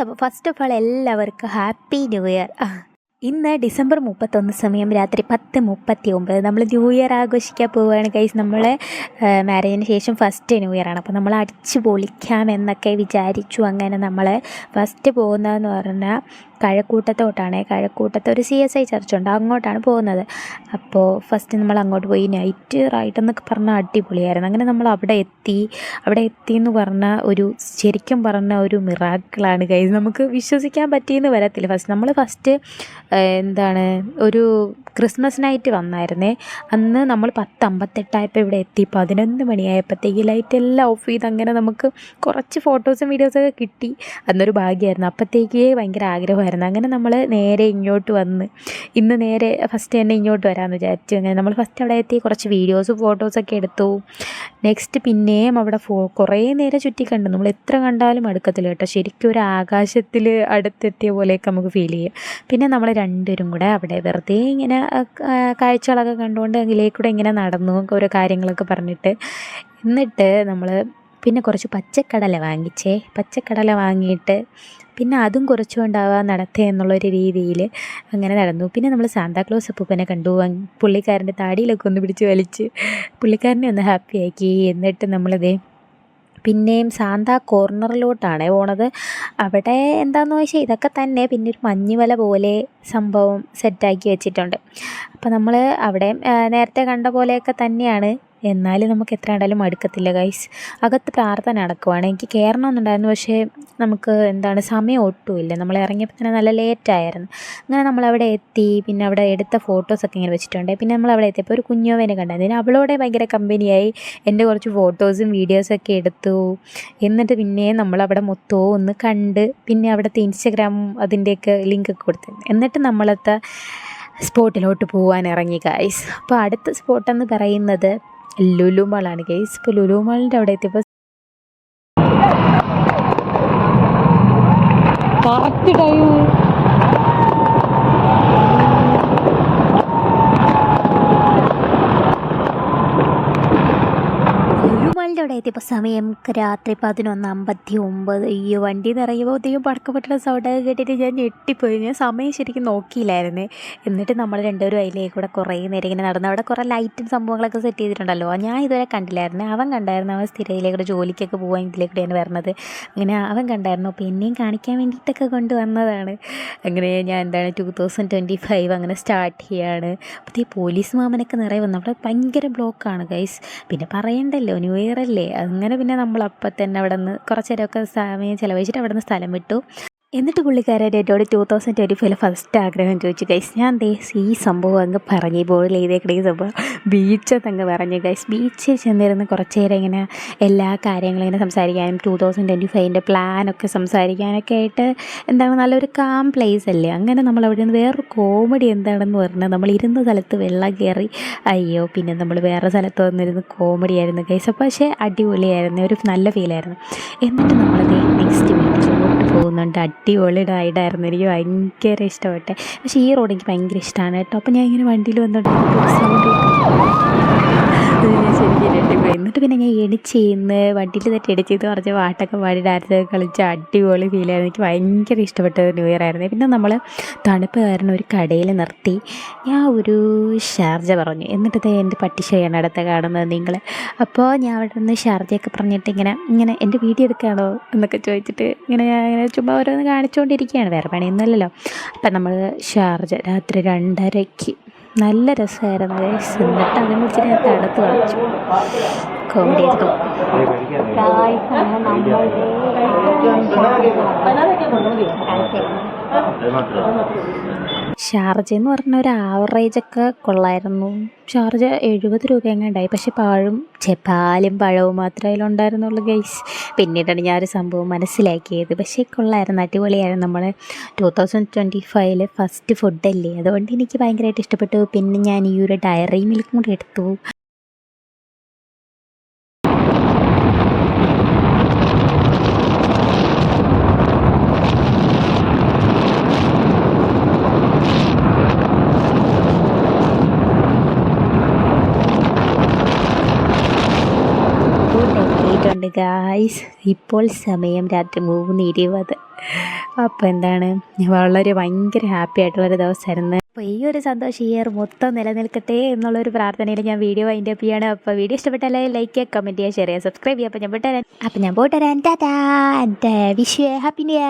അപ്പോൾ first of all എല്ലാവർക്കും happy new year ഇന്ന് ഡിസംബർ മുപ്പത്തൊന്ന് സമയം രാത്രി പത്ത് മുപ്പത്തി ഒമ്പത് നമ്മൾ ന്യൂ ഇയർ ആഘോഷിക്കാൻ പോവുകയാണ് ഗൈസ് നമ്മൾ മാരേജിന് ശേഷം ഫസ്റ്റ് ന്യൂ ഇയർ ആണ്. അപ്പോൾ നമ്മൾ അടിച്ചു പൊളിക്കാം എന്നൊക്കെ വിചാരിച്ചു അങ്ങനെ നമ്മൾ ഫസ്റ്റ് പോകുന്നതെന്ന് പറഞ്ഞാൽ കഴക്കൂട്ടത്തോട്ടാണ്. കഴക്കൂട്ടത്ത് ഒരു സി എസ് ഐ ചർച്ച് ഉണ്ട്. അങ്ങോട്ടാണ് പോകുന്നത്. അപ്പോൾ ഫസ്റ്റ് നമ്മൾ അങ്ങോട്ട് പോയി നൈറ്റ് റൈഡ് എന്നൊക്കെ പറഞ്ഞാൽ അടിപൊളിയായിരുന്നു. അങ്ങനെ നമ്മൾ അവിടെ എത്തി. അവിടെ എത്തി എന്ന് പറഞ്ഞാൽ ഒരു ശരിക്കും പറഞ്ഞ ഒരു മിറാക്കിളാണ് കൈസ് നമുക്ക് വിശ്വസിക്കാൻ പറ്റിയെന്ന് വരത്തില്ല. ഫസ്റ്റ് നമ്മൾ ഫസ്റ്റ് എന്താണ് ഒരു ക്രിസ്മസ് നൈറ്റ് വന്നായിരുന്നേ. അന്ന് നമ്മൾ പത്ത് അമ്പത്തെട്ടായപ്പോൾ ഇവിടെ എത്തി. പതിനൊന്ന് മണിയായപ്പോഴത്തേക്ക് ലൈറ്റ് എല്ലാം ഓഫ് ചെയ്ത് അങ്ങനെ നമുക്ക് കുറച്ച് ഫോട്ടോസും വീഡിയോസൊക്കെ കിട്ടി. അന്നൊരു ഭാഗ്യമായിരുന്നു അപ്പോഴത്തേക്ക് ഭയങ്കര ആഗ്രഹമായിരുന്നു. അങ്ങനെ നമ്മൾ നേരെ ഇങ്ങോട്ട് വന്ന്. ഇന്ന് നേരെ ഫസ്റ്റ് തന്നെ ഇങ്ങോട്ട് വരാമെന്ന് വിചാരിച്ചു. അങ്ങനെ നമ്മൾ ഫസ്റ്റ് അവിടെ എത്തി. കുറച്ച് വീഡിയോസും ഫോട്ടോസൊക്കെ എടുത്തു. നെക്സ്റ്റ് പിന്നെയും അവിടെ ഫോ കുറേ നേരം ചുറ്റി കണ്ടു. നമ്മൾ എത്ര കണ്ടാലും അടുക്കത്തില്ല കേട്ടോ. ശരിക്കും ഒരു ആകാശത്തിൽ അടുത്തെത്തിയ പോലെയൊക്കെ നമുക്ക് ഫീൽ ചെയ്യും. പിന്നെ നമ്മൾ രണ്ടുപേരും കൂടെ അവിടെ വെറുതെ ഇങ്ങനെ കാഴ്ചകളൊക്കെ കണ്ടുകൊണ്ട് അതിലേക്കൂടെ ഇങ്ങനെ നടന്നു ഓരോ കാര്യങ്ങളൊക്കെ പറഞ്ഞിട്ട്. എന്നിട്ട് നമ്മൾ പിന്നെ കുറച്ച് പച്ചക്കടല വാങ്ങിച്ചേ. പച്ചക്കടല വാങ്ങിയിട്ട് പിന്നെ അതും കുറച്ചുകൊണ്ടാവാൻ നടത്തേ എന്നുള്ളൊരു രീതിയിൽ അങ്ങനെ നടന്നു. പിന്നെ നമ്മൾ സാന്താക്ലോസ് അപ്പൂപ്പനെ കണ്ടു. പുള്ളിക്കാരന്റെ താടിയിലൊക്കെ ഒന്ന് പിടിച്ച് വലിച്ച്. പുള്ളിക്കാരനെ ഒന്ന് ഹാപ്പിയാക്കി എന്നിട്ട് നമ്മളിതേ പിന്നെയും സാന്താ കോർണറിലോട്ടാണ് പോണത്. അവിടെ എന്താണെന്ന് ചോദിച്ചാൽ ഇതൊക്കെ തന്നെ പിന്നെ ഒരു മഞ്ഞുമല പോലെ സംഭവം സെറ്റാക്കി വെച്ചിട്ടുണ്ട്. അപ്പോൾ നമ്മൾ അവിടെ നേരത്തെ കണ്ട പോലെയൊക്കെ തന്നെയാണ്. എന്നാലും നമുക്ക് എത്ര കണ്ടാലും മടുക്കത്തില്ല ഗൈസ് അകത്ത് പ്രാർത്ഥന നടക്കുവാണ്. എനിക്ക് കയറണമെന്നുണ്ടായിരുന്നു പക്ഷേ നമുക്ക് എന്താണ് സമയം ഒട്ടുമില്ല. നമ്മൾ ഇറങ്ങിയപ്പോൾ തന്നെ നല്ല ലേറ്റ് ആയിരുന്നു. അങ്ങനെ നമ്മളവിടെ എത്തി പിന്നെ അവിടെ എടുത്ത ഫോട്ടോസൊക്കെ ഇങ്ങനെ വെച്ചിട്ടുണ്ട്. പിന്നെ നമ്മൾ അവിടെ എത്തിയപ്പോൾ ഒരു കുഞ്ഞോവേനെ കണ്ടായിരുന്നു. അവളോടെ ഭയങ്കര കമ്പനിയായി എന്റെ കുറച്ച് ഫോട്ടോസും വീഡിയോസൊക്കെ എടുത്തു. എന്നിട്ട് പിന്നെ നമ്മളവിടെ മൊത്തവും ഒന്ന് കണ്ട് പിന്നെ അവിടുത്തെ ഇൻസ്റ്റഗ്രാമും അതിന്റെയൊക്കെ ലിങ്കൊക്കെ കൊടുത്തു. എന്നിട്ട് നമ്മളത്തെ സ്പോട്ടിലോട്ട് പോകാൻ ഇറങ്ങി ഗൈസ് അപ്പോൾ അടുത്ത സ്പോട്ടെന്ന് പറയുന്നത് ലുലു മാളാണ് ഗൈസ് ഇപ്പോൾ ലുലു മാളിന്റെ അവിടെ എത്തിയപ്പോൾ കറക്റ്റ് ടൈം. അവിടെ എത്തിയപ്പോൾ സമയം രാത്രി പതിനൊന്ന് അമ്പത്തി ഒമ്പത്. ഈ വണ്ടി നിറയുമ്പോഴത്തേക്കും പടക്കപ്പെട്ടുള്ള സൗണ്ടൊക്കെ കേട്ടിട്ട് ഞാൻ ഞെട്ടിപ്പോയി. ഞാൻ സമയം ശരിക്കും നോക്കിയില്ലായിരുന്നു. എന്നിട്ട് നമ്മൾ രണ്ടുപേരും അതിലേക്ക് കൂടെ കുറേ നേരം ഇങ്ങനെ നടന്നു. അവിടെ കുറേ ലൈറ്റും സംഭവങ്ങളൊക്കെ സെറ്റ് ചെയ്തിട്ടുണ്ടല്ലോ. ഞാൻ ഇതുവരെ കണ്ടില്ലായിരുന്നു. അവൻ കണ്ടായിരുന്നു അവൻ സ്ഥിരയിലേക്കൂടെ ജോലിക്കൊക്കെ പോകാൻ ഇതിലേക്കൂടെയാണ് വരുന്നത്. അങ്ങനെ അവൻ കണ്ടായിരുന്നു. അപ്പോൾ എന്നെയും കാണിക്കാൻ വേണ്ടിയിട്ടൊക്കെ കൊണ്ടുവന്നതാണ്. അങ്ങനെ ഞാൻ എന്താണ് ടു തൗസൻഡ് ട്വന്റി ഫൈവ് അങ്ങനെ സ്റ്റാർട്ട് ചെയ്യാണ്. അപ്പോൾ ഈ പോലീസ് മാമനൊക്കെ നിറയെ വന്നു. അവിടെ ഭയങ്കര ബ്ലോക്കാണ് ഗൈസ് പിന്നെ പറയണ്ടല്ലോ ന്യൂ ഇയർ അല്ലേ അങ്ങനെ പിന്നെ നമ്മൾ അപ്പം തന്നെ അവിടെ നിന്ന് കുറച്ച് നേരമൊക്കെ സമയം ചിലവഴിച്ചിട്ട് അവിടെ നിന്ന് സ്ഥലം വിട്ടു. എന്നിട്ട് പുള്ളിക്കാരൻ എന്നോട് ടൂ തൗസൻഡ് ട്വന്റി ഫൈവിലെ ഫസ്റ്റ് ആഗ്രഹം ചോദിച്ചു ഗൈസ് ഞാൻ ദേ ഈ സംഭവം അങ്ങ് പറഞ്ഞു ബോർഡിൽ എഴുതിയേക്കണ ഈ സംഭവം ബീച്ചെന്നങ്ങ് പറഞ്ഞു ഗൈസ് ബീച്ചിൽ ചെന്നിരുന്ന് കുറച്ച് നേരം ഇങ്ങനെ എല്ലാ കാര്യങ്ങളും ഇങ്ങനെ സംസാരിക്കാനും ടൂ തൗസൻഡ് ട്വന്റി ഫൈവിന്റെ പ്ലാനൊക്കെ സംസാരിക്കാനൊക്കെ ആയിട്ട് എന്താണ് നല്ലൊരു കാം പ്ലേസ് അല്ലേ? അങ്ങനെ നമ്മൾ അവിടെ നിന്ന് വേറൊരു കോമഡി എന്താണെന്ന് പറഞ്ഞാൽ നമ്മൾ ഇരുന്ന സ്ഥലത്ത് വെള്ളം കയറി അയ്യോ പിന്നെ നമ്മൾ വേറെ സ്ഥലത്ത് വന്നിരുന്ന് കോമഡി ആയിരുന്നു ഗൈസ് അപ്പോൾ പക്ഷേ അടിപൊളിയായിരുന്നു ഒരു നല്ല ഫീലായിരുന്നു എന്നിട്ട് നമ്മളത് നെക്സ്റ്റ് ബീച്ചിലോട്ട് പോകുന്നുണ്ട് അടിപൊളി റൈഡായിരുന്നു എനിക്ക് ഭയങ്കര ഇഷ്ടപ്പെട്ടെ പക്ഷേ ഈ റോഡ് എനിക്ക് ഭയങ്കര ഇഷ്ടമാണ് കേട്ടോ അപ്പോൾ ഞാൻ ഇങ്ങനെ വണ്ടിയിൽ വന്നിട്ട് എന്നിട്ട് പിന്നെ ഞാൻ ചെയ്യുന്ന വണ്ടിയിൽ തെറ്റ് ചെയ്ത് കുറച്ച് പാട്ടൊക്കെ പാടി ഡാൻസ് കളിച്ച് അടിപൊളി ഫീലായിരുന്നു എനിക്ക് ഭയങ്കര ഇഷ്ടപ്പെട്ട ന്യൂ ഇയർ ആയിരുന്നു പിന്നെ നമ്മൾ തണുപ്പ് കാരണം ഒരു കടയിൽ നിർത്തി ഞാൻ ഒരു ഷാർജ പറഞ്ഞു എന്നിട്ട് എന്റെ പട്ടിശയാണ് അടുത്ത് കാണുന്നത് നിങ്ങൾ അപ്പോൾ ഞാൻ അവിടെ നിന്ന് ഷാർജയൊക്കെ പറഞ്ഞിട്ട് ഇങ്ങനെ ഇങ്ങനെ എന്റെ വീഡിയോ എടുക്കുകയാണോ എന്നൊക്കെ ചോദിച്ചിട്ട് ഇങ്ങനെ ഞാൻ ഇങ്ങനെ ചുമ്മാ ഓരോന്ന് കാണിച്ചുകൊണ്ടിരിക്കുകയാണ് വേറെ പണിയൊന്നുമല്ലല്ലോ. അപ്പം നമ്മൾ ഷാർജ രാത്രി രണ്ടരയ്ക്ക് നല്ല രസമായിരുന്നു guys. എന്നിട്ട് അതിനെ കുറിച്ച് ഞാൻ തണുത്ത് കളിച്ചു കോമഡി ആയിരുന്നു. ഷാർജ എന്ന് പറഞ്ഞ ഒരു ആവറേജ് ഒക്കെ കൊള്ളായിരുന്നു. ഷാർജ എഴുപത് രൂപ എങ്ങാണ്ടായി പക്ഷെ പാഴും ചെപ്പാലും പാലും പഴവും മാത്രമേ അതിലുണ്ടായിരുന്നുള്ളൂ ഗൈസ് പിന്നീടാണ് ഞാൻ ഒരു സംഭവം മനസ്സിലാക്കിയത്. പക്ഷേ കൊള്ളായിരുന്നു അടിപൊളിയായിരുന്നു. നമ്മൾ ടു തൗസൻഡ് ട്വന്റി ഫൈവിൽ ഫസ്റ്റ് ഫുഡല്ലേ അതുകൊണ്ട് എനിക്ക് ഭയങ്കരമായിട്ട് ഇഷ്ടപ്പെട്ടു. പിന്നെ ഞാൻ ഈ ഒരു ഡയറി മിൽക്കും കൂടി എടുത്തു. പോകുന്നുണ്ട് ഗായ്സ് ഇപ്പോൾ സമയം രാത്രി മൂന്ന് ഇരുപത്. അപ്പോൾ എന്താണ്? വളരെ ഭയങ്കര ഹാപ്പി ആയിട്ടുള്ളൊരു ദിവസമായിരുന്നു. അപ്പോൾ ഈ ഒരു സന്തോഷം ഈ ഇയർ മൊത്തം നിലനിൽക്കട്ടെ എന്നുള്ളൊരു പ്രാർത്ഥനയിൽ ഞാൻ വീഡിയോ അതിന്റെ അപ്പ് ചെയ്യാണ്. അപ്പോൾ വീഡിയോ ഇഷ്ടപ്പെട്ടാൽ ലൈക്ക് ചെയ്യുക കമന്റ് ചെയ്യുക ഷെയർ ചെയ്യുക സബ്സ്ക്രൈബ് ചെയ്യുക. അപ്പോൾ ഞാൻ പോട്ടരാൻ അപ്പോൾ ഞാൻ പോട്ടരാൻ ടാറ്റാ എന്റെ വിഷ് ഹാപ്പി ന്യൂ ഇയർ